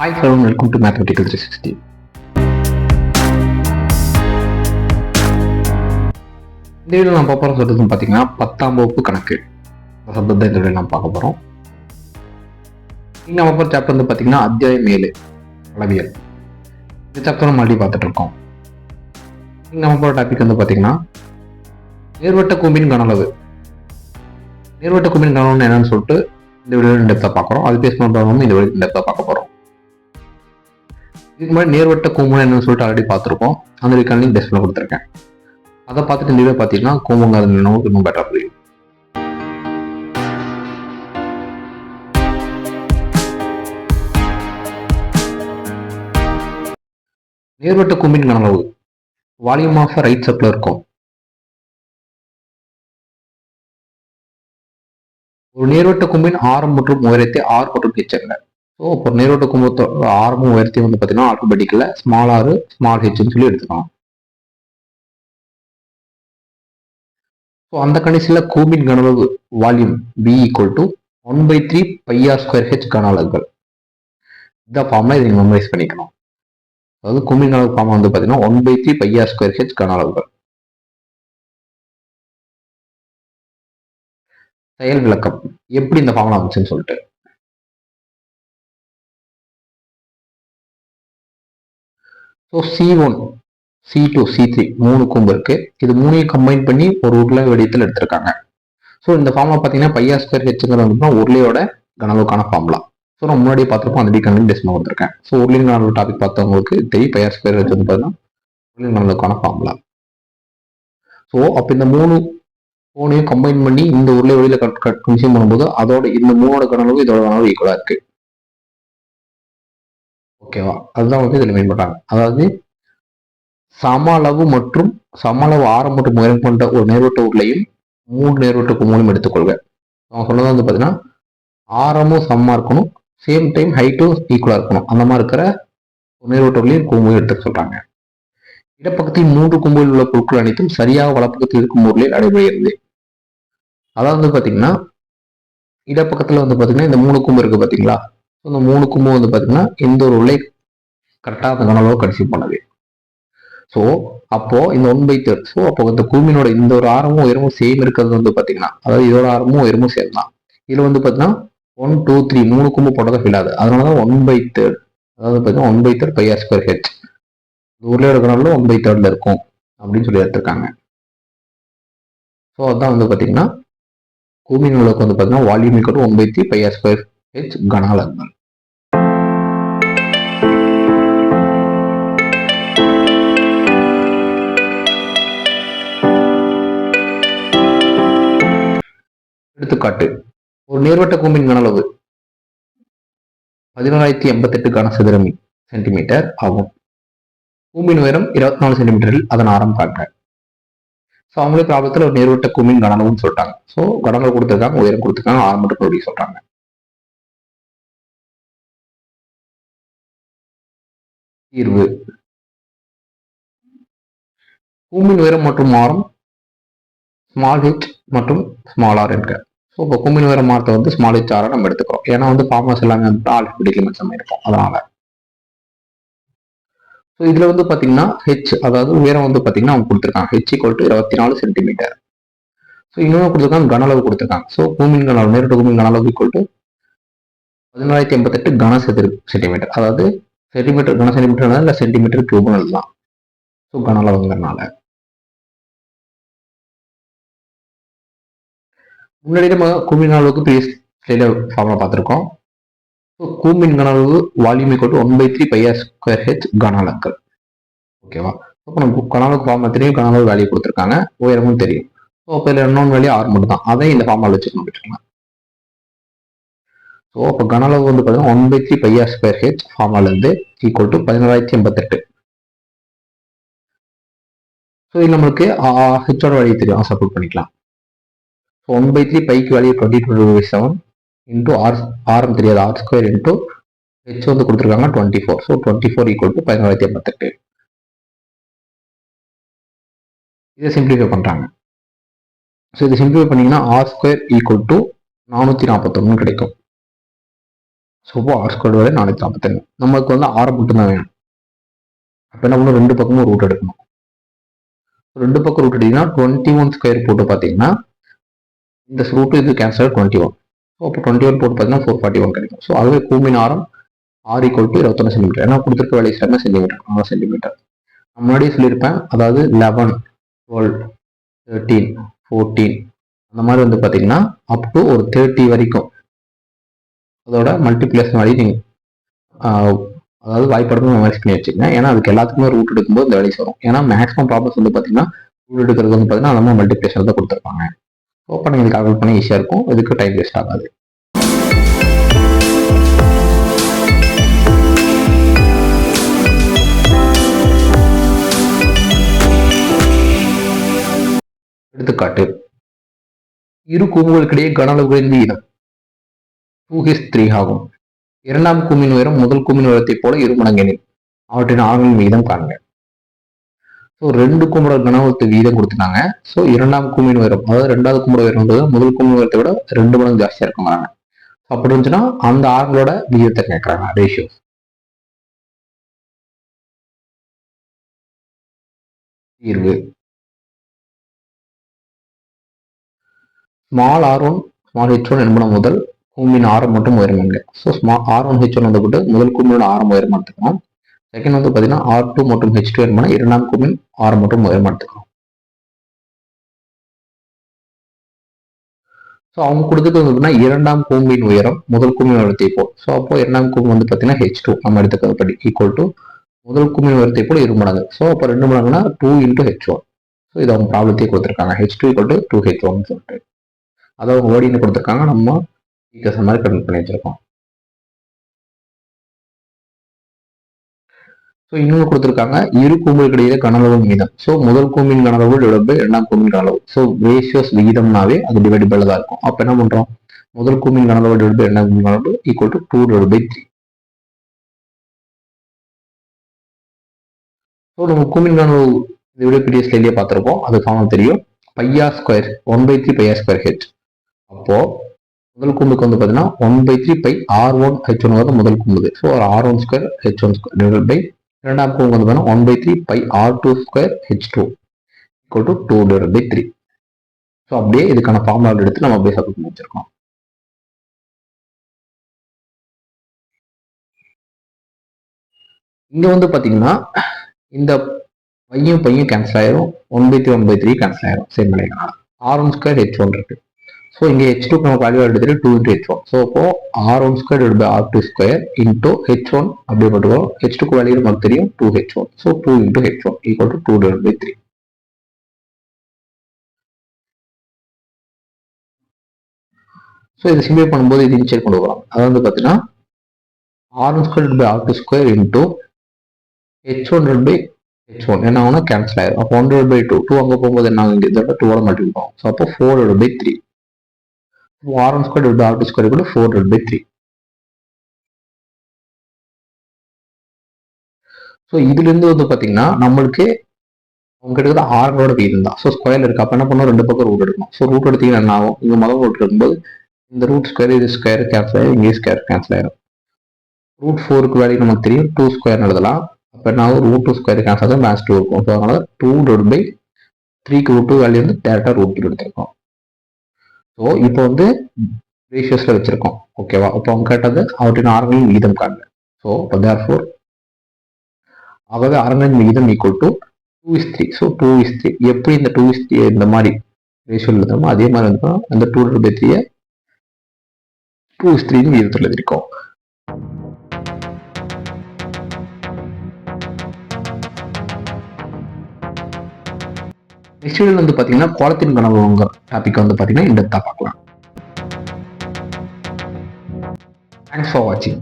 Hi hello welcome to mathematical three sixty இந்த video நான் பார்க்க போகிற சொல்றது பார்த்தீங்கன்னா பத்தாம் வகுப்பு கணக்கு. இந்த தான் இந்த வீடியோ நான் பார்க்க போகிறோம் இங்கே நம்ம போகிற சாப்டர் வந்து பார்த்தீங்கன்னா அத்தியாயம் ஏழு அளவியல். இந்த சாப்டர் நம்ம மறுபடியும் பார்த்துட்டு இருக்கோம். இங்கே நம்ம போகிற டாபிக் வந்து பார்த்தீங்கன்னா நேர்வட்ட கூம்பின் கனளவு நேர்வட்ட கூம்பின் கனவுன்னு என்னன்னு சொல்லிட்டு இந்த வீடியோ டெப்த்தாக பார்க்குறோம். அது பேசணும் இந்த வீடியோ டெப்த்தாக பார்க்க போகிறோம் இதுக்கு முன்னாடி நேர்வட்ட கூம்புன்னு என்னன்னு சொல்லிட்டு ஆல்ரெடி பார்த்துருப்போம் அந்த வீக்கான லிங்க் கொடுத்துருக்கேன். அதை பார்த்துட்டு இந்த வீடியோ பார்த்தீங்கன்னா கூம்புங்க அது நமக்கு இன்னும் பெட்டராக புரியும். நேர்வட்ட கூம்பின் கனளவு வால்யூம் ஆஃப் ரைட் சப்ல இருக்கும். ஒரு நேர்வட்ட கும்பின் ஆரம் மற்றும் உயரத்தை ஆர் மற்றும் ஹெச் என்ன ஸோ இப்போ நேரோட்ட கும்பத்தோட ஆரம்பம் உயர்த்தி வந்து பார்த்தீங்கன்னா ஆட்டோமெட்டிக்கில் ஸ்மால் ஆறு ஸ்மால் ஹெச்னு சொல்லி எடுத்துக்கலாம். ஸோ அந்த கணிசியில் கூம்பின் கனளவு volume V equal to one by three pi r square H கன இந்த ஃபார்மில் இதை நீங்கள் மெமரைஸ் பண்ணிக்கணும். அதாவது கூம்பின் கனவு ஃபார்ம் வந்து பார்த்தீங்கன்னா one by three pi r square h கன அலகுகள் செயல் விளக்கம். எப்படி இந்த ஃபார்முலா வந்துச்சுன்னு சொல்லிட்டு. So c one c two c three மூணு கூம்பு இருக்கு. இது மூணையும் கம்பைன் பண்ணி ஒரு உருளை வடிவத்தில் எடுத்திருக்காங்க. ஸோ இந்த ஃபார்முலா பார்த்தீங்கன்னா பையா ஸ்கொயர் ஹெச்சுங்கிறது வந்து உருளையோட கனவுக்கான ஃபார்முலா ஸோ நான் முன்னாடி பார்த்துருப்போம் அந்த டிகன்லையும் டெஸ்ட் கொடுத்துருக்கேன் ஸோ உருளின் கனவு டாபிக் பார்த்தவங்களுக்கு தெரியும் பையா ஸ்கொயர் ஹெச் வந்து பார்த்தீங்கன்னா உருளின் கனவுக்கான ஃபார்முலா ஸோ அப்போ இந்த மூணு ஃபோனையும் கம்பைன் பண்ணி இந்த உருளை வழியில் கட் கட் கன்சியூம் பண்ணும்போது அதோட இந்த மூணோட கனவு இதோட கனவு ஈக்குவலாக இருக்குது ஓகேவா அதுதான் வந்து இதில் மீன் பண்ணுறாங்க அதாவது சம அளவு மற்றும் சம அளவு ஆரம் மற்றும் உயரம் கொண்ட ஒரு நேர்வட்ட உருளையும் மூன்று நேர்வட்ட கும்பலும் எடுத்துக்கொள்க. அவங்க சொன்னது வந்து பார்த்தீங்கன்னா ஆரமும் சமமாக இருக்கணும் சேம் டைம் ஹைட்டும் ஈக்குவலாக இருக்கணும். அந்த மாதிரி இருக்கிற ஒரு நேர்வட்ட உருளையும் கும்பையும் எடுத்துக்க சொல்கிறாங்க இடப்பக்கத்தில் மூன்று கும்பலில் உள்ள பொருட்கள் அனைத்தும் சரியாக வலப்பக்கத்தில் இருக்கும் உருளையில் நடைபெறுகிறது. அதாவது வந்து பார்த்தீங்கன்னா இடப்பக்கத்தில் வந்து பார்த்தீங்கன்னா இந்த மூணு கும்பு இருக்குது பார்த்தீங்களா இந்த மூணு வந்து பார்த்தீங்கன்னா இந்த ஒரு உருளை கரெக்டாக அந்த கனளவு கடைசி பண்ணுது ஸோ அப்போ இந்த ஒன் பை தேர்ட் ஸோ அப்போ இந்த கூமினோட இந்த ஒரு ஆரமும் உயரமும் சேம் இருக்கிறது வந்து பார்த்தீங்கன்னா அதாவது இதோட ஆரமும் உயரமும் சேம் தான். இதில் வந்து பார்த்தீங்கன்னா ஒன் டூ த்ரீ மூணு கும்பு போட்டதை ஃபீல் ஆகுது. அதனால தான் ஒன் பை தேர்ட் அதாவது பார்த்தீங்கன்னா one by third pi square h இந்த உருளையோட கனவுல ஒன் பை தேர்டில் இருக்கும் அப்படின்னு சொல்லி எடுத்திருக்காங்க. ஸோ அதான் வந்து பார்த்தீங்கன்னா கூமின் அளவுக்கு வந்து பார்த்தீங்கன்னா volume equal one by three pi square h கணாலங்கள் எடுத்துக்காட்டு. ஒரு நேர்வட்ட கூம்பின் கனளவு பதினோராயிரத்தி எண்பத்தெட்டு எட்டு சதுர சென்டிமீட்டர் ஆகும். கூம்பின் உயரம் இருபத்தி நாலு சென்டிமீட்டரில் அதன் ஆரம் காட்ட ஸோ அவங்களே ப்ராப்ளத்தில் ஒரு நேர்வட்ட கூம்பின் கனளவுன்னு சொல்லிட்டாங்க. ஸோ கனளவு கொடுத்துருக்காங்க உயரம் கொடுத்துருக்காங்க ஆரம் மட்டும் சொல்றாங்க. தீர்வு. கூம்பின் உயரம் மற்றும் ஆரம் ஸ்மால் ஹெச் மற்றும் ஸ்மால் ஆர் என்க. ஸோ இப்போ கும்பின் உயரம் ஆரத்தை வந்து ஸ்மால் ஹெச் ஆரை நம்ம எடுத்துக்கிறோம். ஏன்னா வந்து ஃபார்மர்ஸ் எல்லாமே வந்து ஆல்ஃபபெட்டிக் லிமிட்ஸ் நம்ம இருக்கும். அதனால. ஸோ இதில் வந்து பார்த்தீங்கன்னா ஹெச் அதாவது உயரம் வந்து பார்த்தீங்கன்னா அவங்க கொடுத்துருக்காங்க. ஹெச் ஈக்குவல் டு இருபத்தி நாலு சென்டிமீட்டர் ஸோ இன்னொன்று கொடுத்துருக்காங்க கனளவு கொடுத்துருக்காங்க. ஸோ பூமின் கனளவு நேரட்டு கன கனளவு ஈக்குவல் டு பதினாலாயிரத்தி எண்பத்தெட்டு கன சென்டிமீட்டர் அதாவது சென்டிமீட்டர் கன சென்டிமீட்டர் இல்லை சென்டிமீட்டர் கியூப்னு தான். ஸோ கனளவுங்கிறனால முன்னாடி நம்ம கூம்பின் அளவுக்கு ப்ரீவியஸ் ஸ்லைடில் ஃபார்முலா பார்த்துருக்கோம். ஸோ கூம்பின் அளவு volume equal to one by three pi r square h கனாலங்கள் ஓகேவா இப்போ நம்ம கனவுக்கு ஃபார்முலா தெரியும் கனவு வேல்யூ கொடுத்துருக்காங்க. உயரமும் தெரியும். ஸோ அப்போ இதில் இன்னொன்று வேல்யூ ஆறு மட்டும் தான் அதையும் இந்த ஃபார்முலா வச்சுக்கணும் கண்டுபிடிச்சிக்கலாம் ஸோ அப்போ கனளவு வந்து பார்த்தீங்கன்னா one by three pi r square h ஃபார்முலேருந்து equal to பதினோராயிரத்தி எண்பத்தெட்டு. ஸோ இது நம்மளுக்கு ஹெச்சோட வேல்யூ தெரியும். சப்போர்ட் பண்ணிக்கலாம். So one by three bike value twenty two by seven into r ஆரம் தெரியாது. ஆர் ஸ்கொயர் இன்டூ ஹெச் வந்து கொடுத்துருக்காங்க twenty four so twenty four equal to பதினோராயிரத்தி எண்பத்தெட்டு. இதை சிம்பிளிஃபை பண்ணுறாங்க ஸோ இதை சிம்பிளிஃபை பண்ணிங்கன்னா ஆர் ஸ்கொயர் ஈக்குவல் டு நானூற்றி நாற்பத்தொன்னு கிடைக்கும். ஸோ அப்போ ஆர் ஸ்கொயர்டு வரை நானூற்றி நாற்பத்தஞ்சு நமக்கு வந்து ஆறு மட்டும்தான் வேணும். அப்போ என்ன பண்ணணும்? ரெண்டு பக்கமும் ரூட் எடுக்கணும். ரெண்டு பக்கம் ரூட் எடுத்தீங்கன்னா டுவெண்ட்டி ஒன் ஸ்கொயர் போட்டு பார்த்தீங்கன்னா இந்த ரூட்டு இது கேன்சல் டுவெண்ட்டி ஒன் ஸோ அப்போ டுவெண்ட்டி ஒன் போட்டு பார்த்தீங்கன்னா ஃபோர் ஃபார்ட்டி ஒன் கிடைக்கும். ஸோ அதுவே கூமின் ஆரம் ஆர் ஈக்குவல் டு இருபத்தொன்று சென்டிமீட்டர் ஏன்னா கொடுத்துருக்க வேலை எல்லாமே சென்டிமீட்டர் ஆறு சென்டிமீட்டர் முன்னாடியே சொல்லியிருப்பேன். அதாவது லெவன் டுவெல் தேர்ட்டீன் ஃபோர்டீன் அந்த மாதிரி வந்து பார்த்தீங்கன்னா அப் டு ஒரு தேர்ட்டி வரைக்கும். அதோட மல்டிப்ளேஷன் வழி நீங்கள் அதாவது வாய்ப்படமும் மெமரைஸ் பண்ணி வச்சுக்கங்க. ஏன்னா அதுக்கு எல்லாத்துக்குமே ரூட் எடுக்கும்போது இந்த வேலைக்கு வரும். ஏன்னா மேக்ஸிமம் ப்ராப்ளம்ஸ் வந்து பார்த்தீங்கன்னா ரூட் எடுக்கிறது வந்து பார்த்தீங்கன்னா அந்த மாதிரி மல்டிப்ளேஷன் தான் கொடுத்துருப்பாங்க. ஸோ அப்போ நீங்கள் கால்குலேட் பண்ண ஈஸியாக இருக்கும். இதுக்கு டைம் வேஸ்ட் ஆகாது. எடுத்துக்காட்டு. இரு கூம்புகளுக்கிடையே கன அளவுகளின் விகிதம் டூ ஹிஸ் த்ரீ ஆகும் இரண்டாம் கூம்பின் உயரம் முதல் கூம்பின் உயரத்தைப் போல இரு மடங்கெனில் அவற்றின் ஆரம்பின் விகிதம் காணுங்க ஸோ ரெண்டு கும்பட கனவுக்கு வீதம் கொடுத்துட்டாங்க. ஸோ இரண்டாம் கும்பின் உயரம் அதாவது ரெண்டாவது கும்பட உயரம்ன்றது முதல் கும்பின் உயரத்தை விட ரெண்டு மடங்கு ஜாஸ்தியாக இருக்குங்கிறாங்க. அப்படி இருந்துச்சுன்னா அந்த ஆறுகளோட விகிதத்தை கேட்குறாங்க ரேஷியோஸ் தீர்வு. Small r one small h one என்பன முதல் கூம்பின் ஆரம் மட்டும் உயரம் so small r one h one வந்து முதல் கூம்பினோட ஆரம் உயரம் எடுத்துக்கணும் செகண்ட் வந்து பார்த்தீங்கன்னா ஆர் டூ மற்றும் ஹெச் டூ என்பன இரண்டாம் கூம்பின் ஆரம் மற்றும் உயரம் எடுத்துக்கணும் ஸோ அவங்க கொடுத்துட்டு வந்து இரண்டாம் கூம்பின் உயரம் முதல் கூம்பின் உயரத்தை போல். ஸோ அப்போ இரண்டாம் கூம்பு வந்து பார்த்தீங்கன்னா ஹெச் டூ நம்ம எடுத்துக்கிறது படி ஈக்குவல் டு முதல் கூம்பின் உயரத்தை போல் இரு மடங்கு. ஸோ அப்போ ரெண்டு மடங்குனா two into h one so இது அவங்க ப்ராப்ளத்தையே கொடுத்துருக்காங்க. H two equal to two h one சொல்லிட்டு. அதை அவங்க ஓடின்னு கொடுத்துருக்காங்க? நம்ம ஈக்கஸ் மாதிரி கன்வெர்ட் பண்ணி வச்சிருக்கோம் ஸோ இன்னொன்று கொடுத்துருக்காங்க இரு கூம்புகளுக்கு இடையில கனளவு விகிதம் ஸோ முதல் கூம்பின் கனளவு டிவைட் பை இரண்டாம் கூம்பின் கனளவு ஸோ ரேஷியோஸ் விகிதம்னாவே அது டிவைட் பை தான் இருக்கும். அப்போ என்ன பண்ணுறோம் முதல் கூம்பின் கனளவு டிவைட் பை இரண்டாம் கூம்பின் கனளவு equal to two divide by three so நம்ம கூம்பின் கனளவு இதை விட பெரிய ஸ்லைட்லேயே பார்த்துருப்போம். அது ஃபார்ம் தெரியும். Pi r square one by three pi r square h அப்போது முதல் கூம்புக்கு வந்து பார்த்தீங்கன்னா one by three pi r one h one முதல் கூம்புக்கு so r one square h one square divide by இரண்டாம் கூங்கு வந்து பார்த்தீங்கன்னா one by three pi r two square h two equal to two divide by three so அப்படியே இதுக்கான formula எடுத்து நம்ம அப்படியே சப்மிட் பண்ணி வச்சிருக்கோம். இங்கே வந்து பார்த்தீங்கன்னா இந்த பையன் பையன் கேன்சல் ஆயிரும். One by three one by three cancel ஆயிரும். சேம் பண்ணிக்கலாம். R one square h one இருக்குது ஸோ இங்கே ஹெச் டூ நம்ம வேல்யூ எடுத்துட்டு two into h one so அப்போ r one square divide by r two square into h one அப்படி போட்டுக்கோ. H டூக்கு வேல்யூ நமக்கு தெரியும் two h one so two into h one equal to two divide by three so இதை simple பண்ணும்போது இது இன்ச்சர் கொண்டு வரலாம் அது வந்து பார்த்தீங்கன்னா r one square by r two square into h one by h one என்ன ஆகுனா கேன்சல் ஆயிடும் அப்போ ஒன் பை டூ டூ அங்கே போகும்போது என்ன ஆகும்? இதோட டூவோட மல்டிபிள் ஆகும் ஸோ அப்போ four by three r1 square divided by r2 square equal to 4 divided 3. So இதுலேருந்து வந்து பார்த்தீங்கன்னா நம்மளுக்கு அவங்க இருக்கிறது ஆறோட வீதம் தான். ஸோ ஸ்கொயர் இருக்கு. அப்போ என்ன பண்ணுவோம் ரெண்டு பக்கம் ரூட் எடுக்கணும். ஸோ ரூட் எடுத்தீங்கன்னா என்ன ஆகும்? இங்கே முதல் ரூட் இருக்கும்போது இந்த ரூட் ஸ்கொயர் இது ஸ்கொயர் கேன்சல் ஆயிரும். இங்கே ஸ்கொயர் கேன்சல் ஆயிரும். ரூட் ஃபோருக்கு வேல்யூ நமக்கு தெரியும். டூ ஸ்கொயர் எழுதலாம். அப்போ என்ன ஆகும்? ரூட் டூ ஸ்கொயர் கேன்சல் ஆகும். மேக்ஸ் டூ இருக்கும். ஸோ அதனால டூ டிவைட் பை த்ரீக்கு ரூட் டூ வேல்யூ வந்து டேரெக்டாக ரூட் த்ரீ எடுத்திருக்கோம். ஸோ இப்போ வந்து ரேஷியோஸில் வச்சுருக்கோம். ஓகேவா இப்போ அவங்க கேட்டது அவற்றின் ஆரங்களின் விகிதம் காண்க. ஸோ இப்போ தேர் ஃபோர் ஆகவே ஆரங்களின் விகிதம் equal to two is three so two is three எப்படி இந்த டூ இஸ் த்ரீ இந்த மாதிரி ரேஷியோவில் எழுதுறோமோ அதே மாதிரி வந்து அந்த டூ பை த்ரீயை டூ இஸ் த்ரீன்னு விகிதத்தில் எழுதிருக்கோம் நெக்ஸ்ட் வீடியோவில் வந்து பார்த்தீங்கன்னா கோலத்தின் கனவுங்கிற டாபிக் வந்து பார்த்தீங்கன்னா இந்த பார்க்கலாம் தேங்க்ஸ் ஃபார் வாட்சிங்